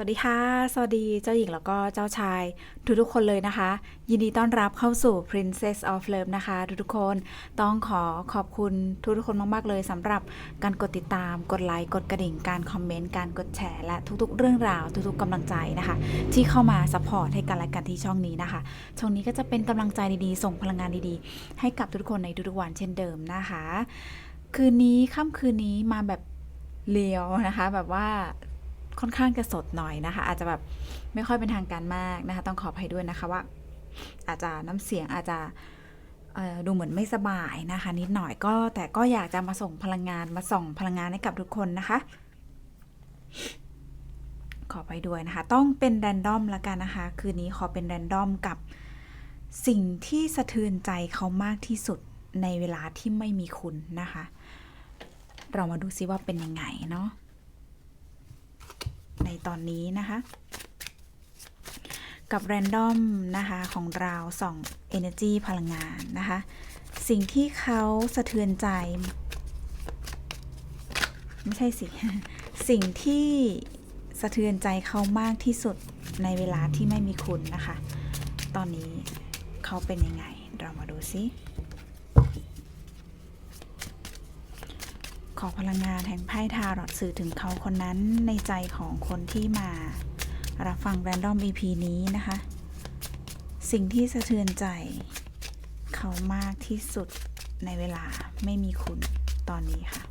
วัสดีค่ะ สวัสดีเจ้าหญิงแล้วก็เจ้าชาย ทุกทุกๆคนเลยนะคะ ยินดีต้อนรับเข้าสู่ Princess of Love นะคะ ทุกทุกๆคนต้องขอขอบคุณทุกทุกๆคนมาก ๆ เลยสำหรับการกดติดตาม กดไลค์ กดกระดิ่ง การคอมเมนต์ การกดแชร์ และทุก ๆ เรื่องราว ทุก ๆกำลังใจนะคะ ที่เข้ามาซัพพอร์ตให้กันและกันที่ช่องนี้นะคะ ช่องนี้ก็จะเป็นกำลังใจดีๆ ส่งพลังงานดีๆ ให้กับทุกๆคนในทุกๆวันเช่นเดิมนะคะ คืนนี้ค่ำคืนนี้มาแบบเลียวนะคะ แบบว่า ค่อนข้างจะสดหน่อยนะคะ อาจจะแบบไม่ค่อยเป็นทางการมากนะคะ ต้องขออภัยด้วยนะคะว่า อาจจะน้ำเสียงอาจจะดูเหมือนไม่สบายนะคะ นิดหน่อยก็แต่ก็อยากจะมาส่งพลังงานมาส่องพลังงานให้กับทุกคนนะคะ ขอไปด้วยนะคะ ต้องเป็นแรนดอมละกันนะคะ คืนนี้ขอเป็นแรนดอมกับสิ่งที่สะเทือนใจเขามากที่สุดในเวลาที่ไม่มีคุณนะคะ เรามาดูซิว่าเป็นยังไงเนาะ ในตอนนี้นะคะ กับแรนดอมนะคะของเราส่อง Energy พลังงานนะคะ สิ่งที่เขาสะเทือนใจ ไม่ใช่สิ สิ่งที่สะเทือนใจเขามากที่สุดในเวลาที่ไม่มีคุณนะคะ ตอนนี้เขาเป็นยังไง เรามาดูซิ ขอพลังงานแห่งไพ่ทาร์อตสื่อถึงเขาคนนั้นในใจของคนที่มา รับฟังแรนดอม EP นี้นะคะ สิ่งที่สะเทือนใจ เขามากที่สุดในเวลาไม่มีคุณตอนนี้ค่ะ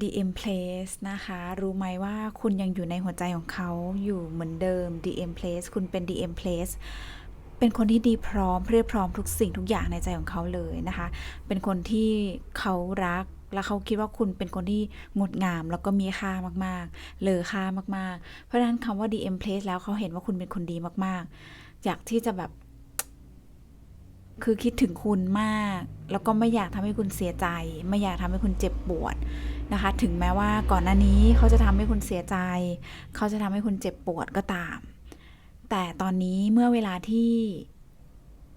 DM Place นะคะ รู้ไหมว่าคุณยังอยู่ในหัวใจของเขาอยู่เหมือนเดิม DM Place คุณเป็น DM Place เป็นคนที่ดีพร้อมเพียบพร้อมทุกสิ่งทุกอย่างในใจของเขาเลยนะคะ เป็นคนที่เขารักและเขาคิดว่าคุณเป็นคนที่งดงาม แล้วก็มีค่ามากๆ เลอค่ามากๆ เพราะฉะนั้นคำว่า DM place แล้วเขาเห็นว่าคุณเป็นคนดีมากๆ อยากที่จะแบบ คือคิดถึงคุณมาก แล้วก็ไม่อยากทำให้คุณเสียใจ ไม่อยากทำให้คุณเจ็บปวดนะคะ ถึงแม้ว่าก่อนหน้านี้เขาจะทำให้คุณเสียใจ เขาจะทำให้คุณเจ็บปวดก็ตาม แต่ตอนนี้เมื่อเวลาที่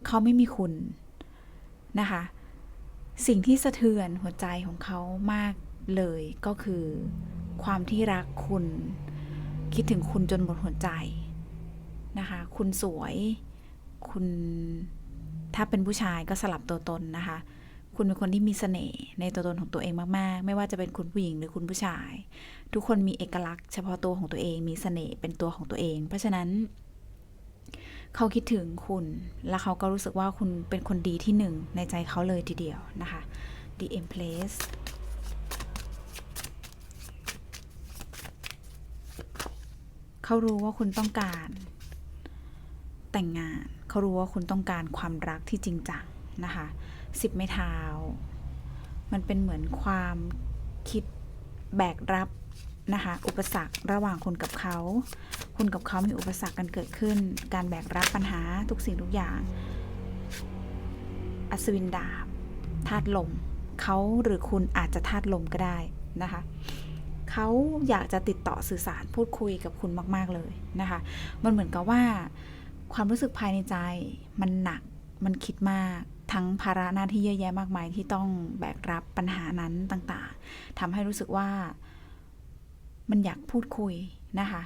เขาไม่มีคุณนะคะ สิ่งที่สะเทือนหัวใจของเขามากเลยก็คือความที่รักคุณ คิดถึงคุณจนหมดหัวใจนะคะ คุณสวย คุณถ้าเป็นผู้ชายก็สลับตัวตนนะคะ คุณเป็นคนที่มีเสน่ห์ในตัวตนของตัวเองมากๆ ไม่ว่าจะเป็นคุณผู้หญิงหรือคุณผู้ชาย ทุกคนมีเอกลักษณ์เฉพาะตัวของตัวเอง มีเสน่ห์เป็นตัวของตัวเอง เพราะฉะนั้น เขาคิดถึงคุณ แล้วเขาก็รู้สึกว่าคุณเป็นคนดีที่หนึ่งในใจเขาเลยทีเดียวนะคะ DM Place เขารู้ว่าคุณต้องการ แต่งงาน เขารู้ว่าคุณต้องการความรักที่จริงจังนะคะสิบไม้เท้า มันเป็นเหมือนความคิดแบกรับ นะคะ อุปสรรคระหว่างคุณกับเขา คุณกับเขามีอุปสรรคกันเกิดขึ้น การแบกรับปัญหาทุกสิ่งทุกอย่าง อัศวินดาบธาตุลม เขาหรือคุณอาจจะธาตุลมก็ได้นะคะเขาอยากจะติดต่อสื่อสารพูดคุยกับคุณมาก ๆ เลยนะคะ มันเหมือนกับว่า ความรู้สึกภายในใจมันหนัก มันคิดมาก ทั้งภาระหน้าที่เยอะแยะมากมายที่ต้องแบกรับปัญหานั้นต่าง ๆทำให้รู้สึกว่า มันอยากพูดคุยนะคะ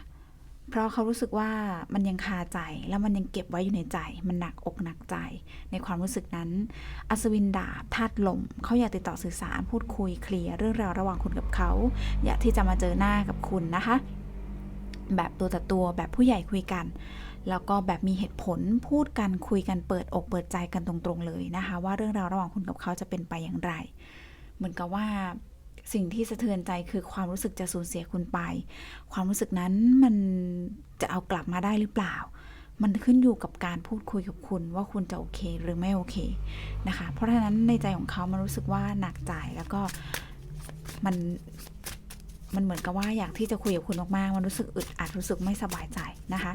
เพราะเขารู้สึกว่ามันยังคาใจแล้วมันยังเก็บไว้อยู่ในใจ มันหนักอกหนักใจ ในความรู้สึกนั้น อัศวินดาบธาตุลมเขาอยากติดต่อสื่อสารพูดคุยเคลียร์เรื่องราวระหว่างคุณกับเขา อยากที่จะมาเจอหน้ากับคุณนะคะ แบบตัวต่อตัวแบบผู้ใหญ่คุยกันแล้วก็แบบมีเหตุผลพูดกันคุยกันเปิดอกเปิดใจกันตรงๆเลยนะคะ ว่าเรื่องราวระหว่างคุณกับเขาจะเป็นไปอย่างไร เหมือนกับว่า สิ่งที่สะเทือนใจคือความรู้สึกจะสูญเสียคุณไป ความรู้สึกนั้นมันจะเอากลับมาได้หรือเปล่า มันขึ้นอยู่กับการพูดคุยกับคุณว่าคุณจะโอเคหรือไม่โอเคนะคะ เพราะฉะนั้นในใจของเขามันรู้สึกว่าหนักใจแล้วก็มันมันเหมือนกับว่าอยากที่จะคุยกับคุณมากๆ มันรู้สึกอึดอัดรู้สึกไม่สบายใจนะคะ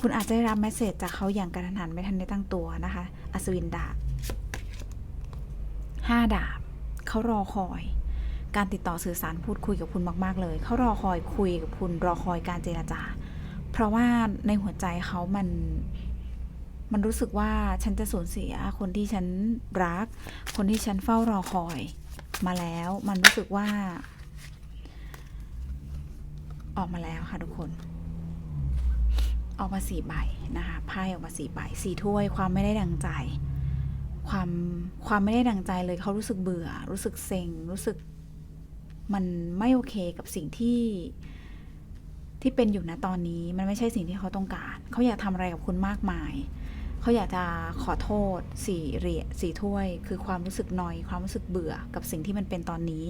คุณอาจจะได้รับเมสเซจจากเขาอย่างกระทันหันไม่ทันได้ตั้งตัวนะคะ อัศวินดาบห้าดาบเขารอคอย การติดต่อสื่อสารพูดคุยกับคุณมาก ๆ เลย เขารอคอยคุยกับคุณรอคอยการเจรจา เพราะว่าในหัวใจเขามันมันรู้สึกว่าฉันจะสูญเสียคนที่ฉันรัก คนที่ฉันเฝ้ารอคอยมาแล้ว มันรู้สึกว่า ออกมาแล้วค่ะทุกคน ออกมาสี่ใบนะคะไพ่ออกมาสี่ใบสี่ถ้วยความไม่ได้ดังใจ ความความไม่ได้ดังใจเลยเขารู้สึกเบื่อ รู้สึกเซ็งรู้สึก มันไม่โอเคกับสิ่งที่ที่เป็นอยู่นะตอนนี้มันไม่ใช่สิ่งที่เขาต้องการ เขาอยากทำอะไรกับคุณมากมาย เขาอยากจะขอโทษสี่เหรียญสี่ถ้วย คือความรู้สึกนอย ความรู้สึกเบื่อกับสิ่งที่มันเป็นตอนนี้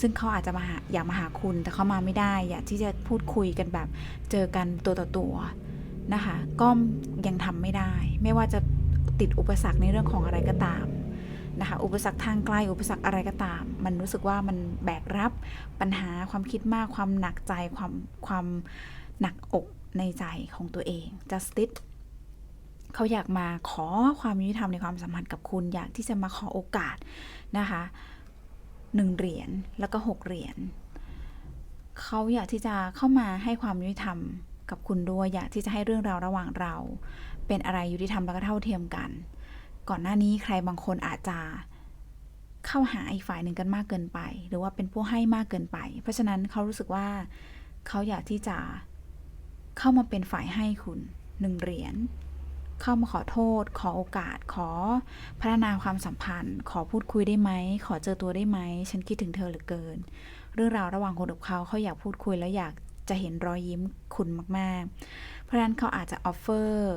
ซึ่งเขาอาจจะมาหาอยากมาหาคุณ แต่เขามาไม่ได้ อยากที่จะพูดคุยกันแบบเจอกันตัวต่อตัวนะคะก็ยังทำไม่ได้ ไม่ว่าจะติดอุปสรรคในเรื่องของอะไรก็ตาม นะคะอุปสรรคทางไกลอุปสรรคอะไรก็ตาม มันรู้สึกว่ามันแบกรับปัญหาความคิดมากความหนักใจความความหนักอกในใจของตัวเอง justice เขาอยากมาขอความยุติธรรมในความสัมพันธ์กับคุณ อยากที่จะมาขอโอกาสนะคะหนึ่งเหรียญแล้วก็หกเหรียญเขาอยากที่จะเข้ามาให้ความยุติธรรมกับคุณด้วย อยากที่จะให้เรื่องราวระหว่างเรา เป็นอะไรยุติธรรมแล้วก็เท่าเทียมกัน ก่อนหน้านี้ใครบางคนอาจจะเข้าหาอีกฝ่ายหนึ่งกันมากเกินไป หรือว่าเป็นผู้ให้มากเกินไป เพราะฉะนั้นเขารู้สึกว่าเขาอยากที่จะเข้ามาเป็นฝ่ายให้คุณหนึ่งเหรียญเข้ามาขอโทษ ขอโอกาส ขอพัฒนาความสัมพันธ์ ขอพูดคุยได้ไหม ขอเจอตัวได้ไหม ฉันคิดถึงเธอเหลือเกิน เรื่องราวระหว่างคนกับเขาเขาอยากพูดคุยแล้วอยากจะเห็นรอยยิ้มคุณมาก ๆ เพราะฉะนั้นเขาอาจจะออฟเฟอร์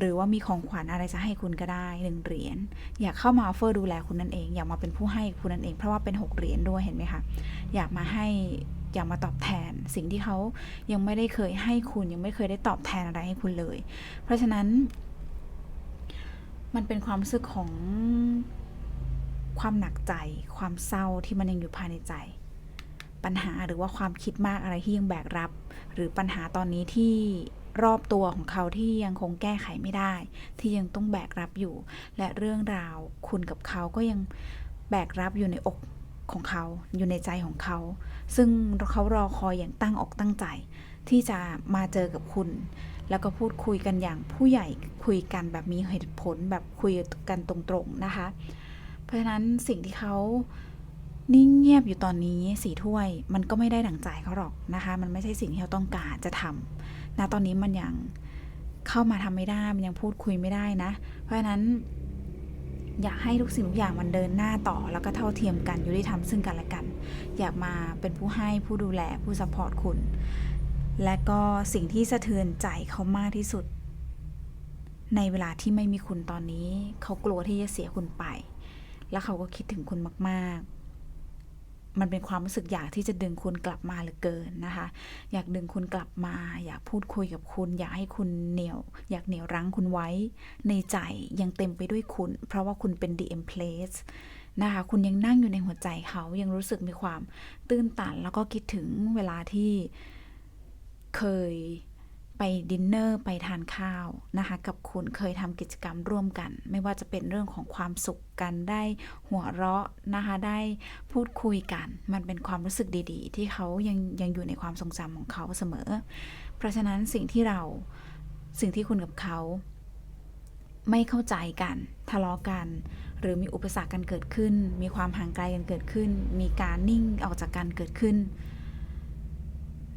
หรือว่ามีของขวัญอะไรจะให้คุณก็ได้หนึ่งเหรียญอยากเข้ามาออฟเฟอร์ดูแลคุณนั่นเอง อยากมาเป็นผู้ให้คุณนั่นเอง เพราะว่าเป็นหกเหรียญด้วยเห็นไหมคะอยากมาให้อยากมาตอบแทน สิ่งที่เขายังไม่ได้เคยให้คุณยังไม่เคยได้ตอบแทนอะไรให้คุณเลย เพราะฉะนั้น มันเป็นความรู้สึกของความหนักใจ ความเศร้าที่มันยังอยู่ภายในใจ ปัญหาหรือว่าความคิดมากอะไรที่ยังแบกรับ หรือปัญหาตอนนี้ที่ รอบตัวของเขาที่ยังคงแก้ไขไม่ได้ ที่ยังต้องแบกรับอยู่ และเรื่องราวคุณกับเขาก็ยังแบกรับอยู่ในอกของเขาอยู่ในใจของเขา ซึ่งเขารอคอยอย่างตั้งอกตั้งใจ ที่จะมาเจอกับคุณ แล้วก็พูดคุยกันอย่างผู้ใหญ่คุยกันแบบมีเหตุผลแบบคุยกันตรงๆนะคะ เพราะฉะนั้นสิ่งที่เขานิ่งเงียบอยู่ตอนนี้สีถ้วยมันก็ไม่ได้ดั่งใจเขาหรอกนะคะ มันไม่ใช่สิ่งที่เขาต้องการจะทำ นะตอนนี้มันยังเข้ามาทำไม่ได้ มันยังพูดคุยไม่ได้นะ เพราะฉะนั้น อยากให้ทุกสิ่งทุกอย่างมันเดินหน้าต่อ แล้วก็เท่าเทียมกันยุติธรรมซึ่งกันและกัน อยากมาเป็นผู้ให้ผู้ดูแลผู้ซัพพอร์ตคุณ และก็สิ่งที่สะเทือนใจเขามากที่สุด ในเวลาที่ไม่มีคุณตอนนี้ เขากลัวที่จะเสียคุณไป แล้วเขาก็คิดถึงคุณมาก ๆ มันเป็นความรู้สึกอยากที่จะดึงคุณกลับมาเหลือเกินนะคะ อยากดึงคุณกลับมา อยากพูดคุยกับคุณ อยากให้คุณเหนียว อยากเหนียวรั้งคุณไว้ ในใจยังเต็มไปด้วยคุณ เพราะว่าคุณเป็น DM place นะคะคุณยังนั่งอยู่ในหัวใจเขายังรู้สึกมีความตื้นตัน แล้วก็คิดถึงเวลาที่เคย ไปดินเนอร์ไปทานข้าวนะคะ กับคุณเคยทำกิจกรรมร่วมกัน ไม่ว่าจะเป็นเรื่องของความสุขกันได้หัวเราะนะคะ ได้พูดคุยกัน มันเป็นความรู้สึกดีๆ ที่เขายังยังอยู่ในความทรงจำของเขาเสมอ เพราะฉะนั้นสิ่งที่เราสิ่งที่คุณกับเขาไม่เข้าใจกันทะเลาะกัน หรือมีอุปสรรคกันเกิดขึ้น มีความห่างไกลกันเกิดขึ้น มีการนิ่งออกจากกันเกิดขึ้น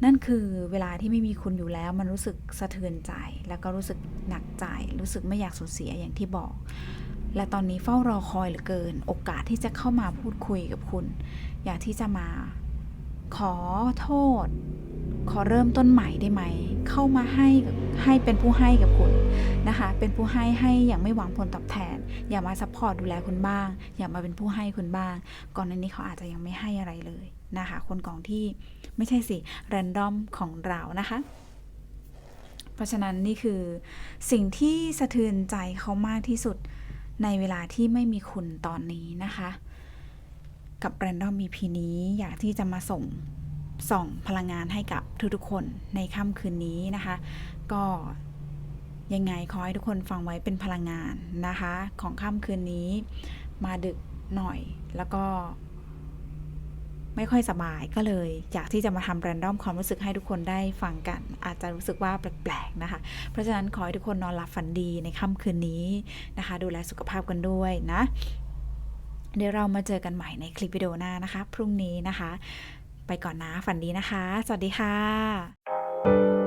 นั่นคือเวลาที่ไม่มีคุณอยู่แล้ว มันรู้สึกสะเทือนใจ แล้วก็รู้สึกหนักใจ รู้สึกไม่อยากสูญเสียอย่างที่บอก และตอนนี้เฝ้ารอคอยเหลือเกิน โอกาสที่จะเข้ามาพูดคุยกับคุณ อยากที่จะมา ขอโทษ ขอเริ่มต้นใหม่ได้ไหม เข้ามาให้ให้เป็นผู้ให้กับคุณนะคะ เป็นผู้ให้ให้อย่างไม่หวังผลตอบแทน อย่ามาซัพพอร์ตดูแลคุณบ้าง อย่ามาเป็นผู้ให้คุณบ้าง ก่อนหน้านี้เขาอาจจะยังไม่ให้อะไรเลย นะคะ คนกองที่ไม่ใช่สิแรนดอมของเรานะคะ เพราะฉะนั้นนี่คือสิ่งที่สะเทือนใจเขามากที่สุดในเวลาที่ไม่มีคุณตอนนี้นะคะ กับ Random EP นี้อยากที่จะมาส่งส่องพลังงานให้กับทุกๆคนในค่ำคืนนี้นะคะ ก็ยังไงขอให้ทุกคนฟังไว้เป็นพลังงานนะคะ ของค่ำคืนนี้มาดึกหน่อยแล้วก็ ไม่ค่อยสบายก็เลย อยากที่จะมาทำแรนดอมความรู้สึกให้ทุกคนได้ฟังกัน อาจจะรู้สึกว่าแปลกๆนะคะ เพราะฉะนั้นขอให้ทุกคนนอนหลับฝันดีในค่ำคืนนี้นะคะ ดูแลสุขภาพกันด้วยนะ เดี๋ยวเรามาเจอกันใหม่ในคลิปวิดีโอหน้านะคะ พรุ่งนี้นะคะ ไปก่อนนะฝันดีนะคะ สวัสดีค่ะ